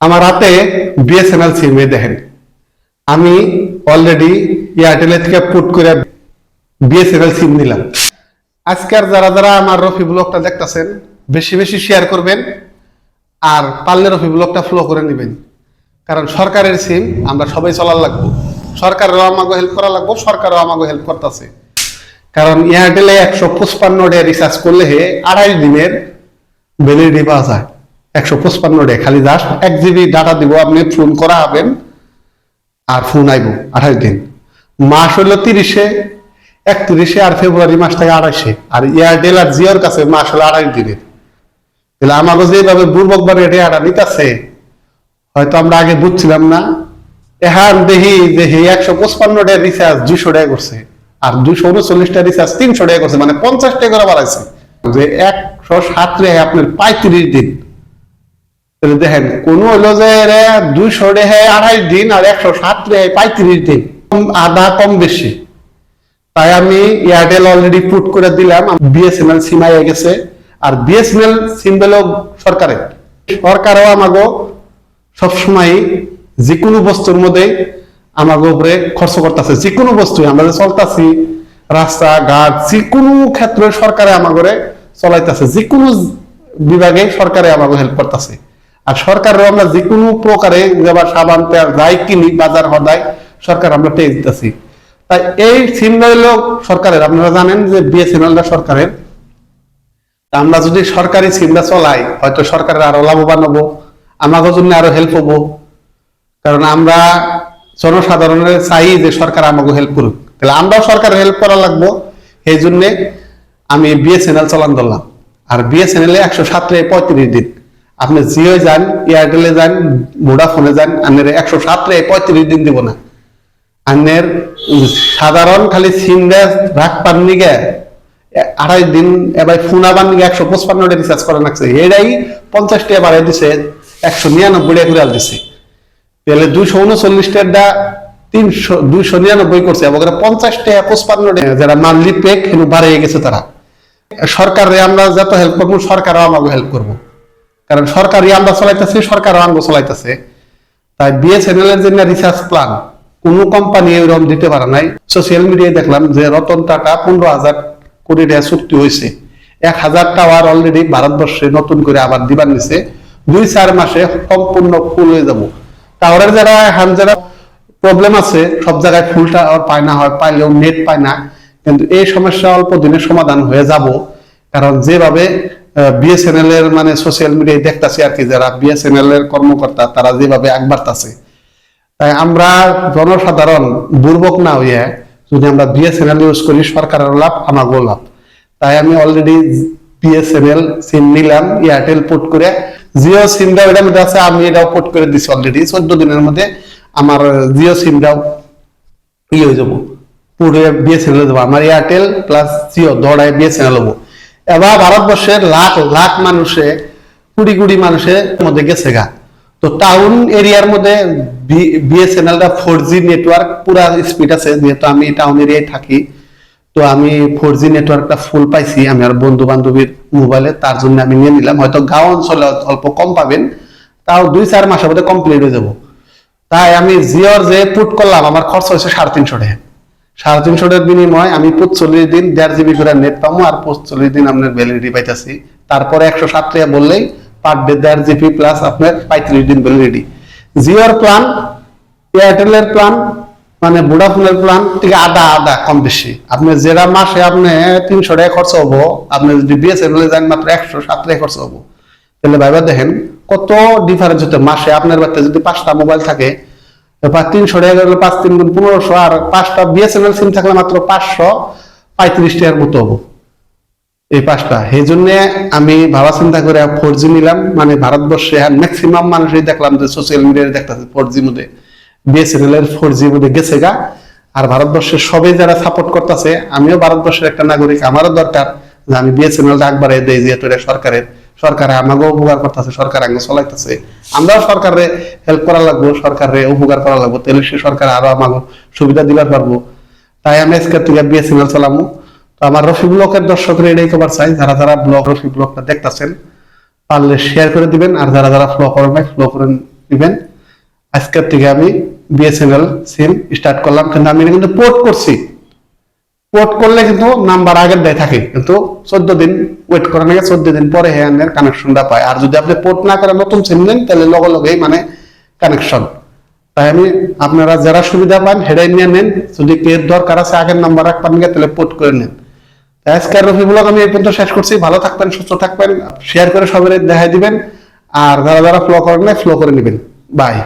আমার হাতে বিএসএনএল সিমে দেখেন। আমি অলরেডি এয়ারটেল থেকে পুট করে বিএসএনএল সিম নিলাম। আজকের যারা যারা আমার রফি ব্লগটা দেখতেছেন, বেশি বেশি শেয়ার করবেন আর পারলে রফি ব্লগটা ফলো করে নেবেন। কারণ সরকারের সিম আমরা সবাই চলার লাগবো। সরকারেরও আমাকে হেল্প করা লাগবো, সরকারও আমাকে হেল্প করতেছে। কারণ এয়ারটেলে একশো পঁচপান্ন ডে রিচার্জ করলে হে আড়াই দিনের ভ্যালিডিটি পাওয়া যায়। একশো পঁচপান্ন ডে খালি জাস্ট এক জিবি ডাটা দিব, আপনি ফোন করা হবেন, আর ফোন আইব, আঠাশ দিন। মাস হলো তিরিশে, একত্রিশে আর ফেব্রুয়ারি মাস থেকে আড়াইশে। আর এয়ারটেল আর জিওর কাছে মাস হলো আড়াই দিনের। তাহলে আমাকে যেভাবে বুর্বক বারে এটা নিতেছে, হয়তো আমরা আগে বুঝছিলাম না। এহান দেখি যে হে একশো পঁচপান্ন টাকা রিচার্জ দুশো টাকা করছে, আর দুশো উনচল্লিশটা রিচার্জ তিনশো টাকা করছে মানে পঞ্চাশ টাকা করে বাড়াইছে। যে একশো সাত রে আপনার পঁয়ত্রিশ দিন। তাহলে দেখেন, কোন হলো যে রে দুইশো রেহে আড়াই দিন আর একশো সাত রেহে পঁয়ত্রিশ দিন। আধা কম বেশি। তাই আমি এয়ারটেল অলরেডি পুট করে দিলাম। বিএসএনএল সিম আইয়ে গেছে। আর বিএসএনএল সিম পেল সরকারের। সরকারও আমাগো সবসময় যে কোনো বস্তুর মধ্যে আমাকে উপরে খরচ করতেছে। যে কোনো বস্তু আমরা যে চলতেছি, রাস্তা, ঘাট যে কোনো ক্ষেত্রে সরকারে আমাকে চলাইতেছে। যে কোনো বিভাগে সরকারে আমাকে হেল্প করতেছে। আর সরকারের আমরা যে কোনো প্রকারে যেবার সাবান, তেল, যাই কিনি, বাজার হদায় সরকার আমরা পেয়ে দিতেছি তাই এই হইল সরকারের। আপনারা জানেন যে বিএসএনএলটা সরকারের। আমরা যদি সরকারি সিমটা চলাই, হয়তো সরকারের আরও লাভবান হব, আমাদের জন্য আরও হেল্প হব। কারণ আমরা জনসাধারণের চাই যে সরকার আমাকে হেল্প করুক। তাহলে আমরাও সরকারের হেল্প করা লাগবো। এই জন্যে আমি বিএসএনএল চলান ধরলাম। আর বিএসএনএল একশো সাত পঁয়ত্রিশ দিন। আপনি জিও যান, এয়ারটেলে যান, ভোডাফোনে যান আপনার একশো সাত রে পঁয়ত্রিশ দিন দিব না। আনের সাধারণ খালি সিম রাখ পান নিগে আড়াই দিন, এবার ফোন আবার নিগে একশো পঁচপান্ন রিচার্জ করা লাগছে। এটাই পঞ্চাশ টাকা বাড়াই দিছে, একশো নিরানব্বই করে দিছে। তাহলে দুইশো উনচল্লিশ টাকা তিনশো, দুইশো নিরানব্বই করছে এবং এরা পঞ্চাশ টাকা পঁচপান্ন টাকা যারা মান্থলি কিন্তু বাড়িয়ে গেছে তারা। সরকারে আমরা যত হেল্প করব, সরকারও আমাকে হেল্প করব। কারণ সরকারই আমরা চলাইতেছি সরকারও আমরা চলাইতেছে। তাই বিএসএনএল এর জন্য রিসার্চ প্ল্যান কোন কোম্পানি এরকম দিতে পারে নাই। সোশ্যাল মিডিয়ায় দেখলাম যে রতন টাটা পনেরো হাজার কোটি টাকা চুক্তি হয়েছে। এক হাজার টাওয়ার অলরেডি ভারতবর্ষে নতুন করে আবার দিবার নিছে। দুই, চার মাসে সম্পূর্ণ ফুল হয়ে যাব। টাওয়ারের যারা এখন যারা প্রবলেম আছে, সব জায়গায় ফুল টাওয়ার পায় না, হয় পাইলেও নেট পায় না। কিন্তু এই সমস্যা অল্প দিনে সমাধান হয়ে যাব। কারণ যেভাবে বিএসএনএল এর মানে সোশ্যাল মিডিয়ায় দেখতাছি আর কি, যারা বিএসএনএল এর কর্মকর্তা, তারা যেভাবে আগ বাড়তাছে। তাই আমরা জনসাধারণ দুর্ভোগ না হইয়া যদি আমরা বিএসএনএল ইউজ করি, সরকারের লাভ আমাকেও লাভ। তাই আমি অলরেডি বিএসএনএল সিম নিলাম এয়ারটেল পোর্ট করে। জিও সিমটা ওইটার মধ্যে আছে, আমি এটাও পোর্ট করে দিছি অলরেডি চোদ্দ দিনের মধ্যে আমার জিও সিমটাও ইয়ে হয়ে যাব। পুরো বিএসএনএল দেবো আমার এয়ারটেল প্লাস জিও দৌড়ায় বিএসএনএল হব। এবার ভারতবর্ষের লাখ লাখ মানুষে কুড়ি কুড়ি মানুষের মধ্যে গেছে গা। তো টাউন এরিয়ার মধ্যে বিএসএনএলটা ফোর জি নেটওয়ার্ক পুরা স্পিড আছে, যেহেতু আমি টাউন এরিয়ায় থাকি। তো আমি ফোর জি নেটওয়ার্কটা ফুল পাইছি, আমি আর বন্ধু বান্ধবীর মোবাইলে তার জন্য আমি নিয়ে নিলাম। হয়তো গাঁও অঞ্চলে অল্প কম পাবেন, তাও দুই, চার মাসের মধ্যে কমপ্লিট হয়ে যাব। তাই আমি জিওর যে পুট করলাম, আমার খরচ হয়েছে সাড়ে তিনশো টাকা। সাড়ে তিনশো টাকার বিনিময় আমি পঁচল্লিশ দিন দেড় জিবি করে নেট পাবো আর পঁচল্লিশ দিন আপনার ভ্যালিডিটি পাইতেছি। তারপরে একশো সাত টাকা বললেই পার ডে দেড় জিবি প্লাস আপনার পঁয়ত্রিশ দিন ভ্যালিডিটি জিওর প্ল্যান, এয়ারটেলের প্ল্যান মানে ভোডাফোনের প্ল্যান থেকে আধা আধা কম বেশি। আপনি যেটা মাসে আপনি তিনশো টাকা খরচ হব আপনি যদি বিএসএনএল যান মাত্র একশো সাত টাকা খরচ হব। তাহলে ভাইবা দেখেন কত ডিফারেন্স হতে মাসে আপনার বাড়িতে যদি পাঁচটা মোবাইল থাকে পাঁচ তিন গুণ পনেরোশো আর পাঁচটা বিএসএনএল সিম থাকলে মাত্র পাঁচশো পঁয়ত্রিশ টাকার মতো হব। এই পাঁচটা। জন্য আমি ভাবা চিন্তা করে ফোর জি নিলাম। মানে ভারতবর্ষে ম্যাক্সিমাম মানুষই দেখলাম যে সোশ্যাল মিডিয়ায় দেখতেছে ফোর জি মধ্যে। বিএসএনএল এর ফোর জি মধ্যে গেছে গা। আর ভারতবর্ষের সবাই যারা সাপোর্ট করতেছে, আমিও ভারতবর্ষের একটা নাগরিক, আমারও দরকার যে আমি বিএসএনএল বাড়াই দেই, যেহেতু এটা সরকারের। সরকারে আমাকে উপকার করতেছে, সরকার আগে চলাইতেছে। আমরাও সরকারে হেল্প করা লাগবো, সরকারে উপকার করা লাগবো। তাহলে সে সরকার আরও আমাকে সুবিধা দিবার পারব। তাই আমি আজকে থেকে বিএসএনএল চালামু। তো আমার রফি ব্লকের দর্শকরা এটাই খবর চাই, যারা যারা ব্লক রফি ব্লগটা দেখতেছেন, পারলে শেয়ার করে দিবেন, আর যারা যারা ফলো করেন ফলো করেন দিবেন। আজকের থেকে আমি বিএসএনএল সিম স্টার্ট করলাম। কিন্তু আমি এটা কিন্তু পোর্ট করছি। পোর্ট করলে কিন্তু নাম্বার আগের দেয় থাকে, কিন্তু চোদ্দ দিন ওয়েট করার নাকি চোদ্দ দিন পরে হ্যান্ডের কানেকশনটা পায়। আর যদি আপনি পোর্ট না করে নতুন সিম নেন, তাহলে লগে লগেই মানে কানেকশন তাই আমি আপনারা যারা সুবিধা পান, হেডাই নিয়ে নেন, যদি কে দরকার আছে আগের নাম্বার রাখবেন তাহলে পোর্ট করে নেন। আজকের রফি ব্লগ আমি এই পর্যন্ত শেষ করছি। ভালো থাকবেন, সুস্থ থাকবেন শেয়ার করে সবাই দেখাই দিবেন। আর যারা যারা ফ্লো করেন না ফ্লো করে নেবেন। বাই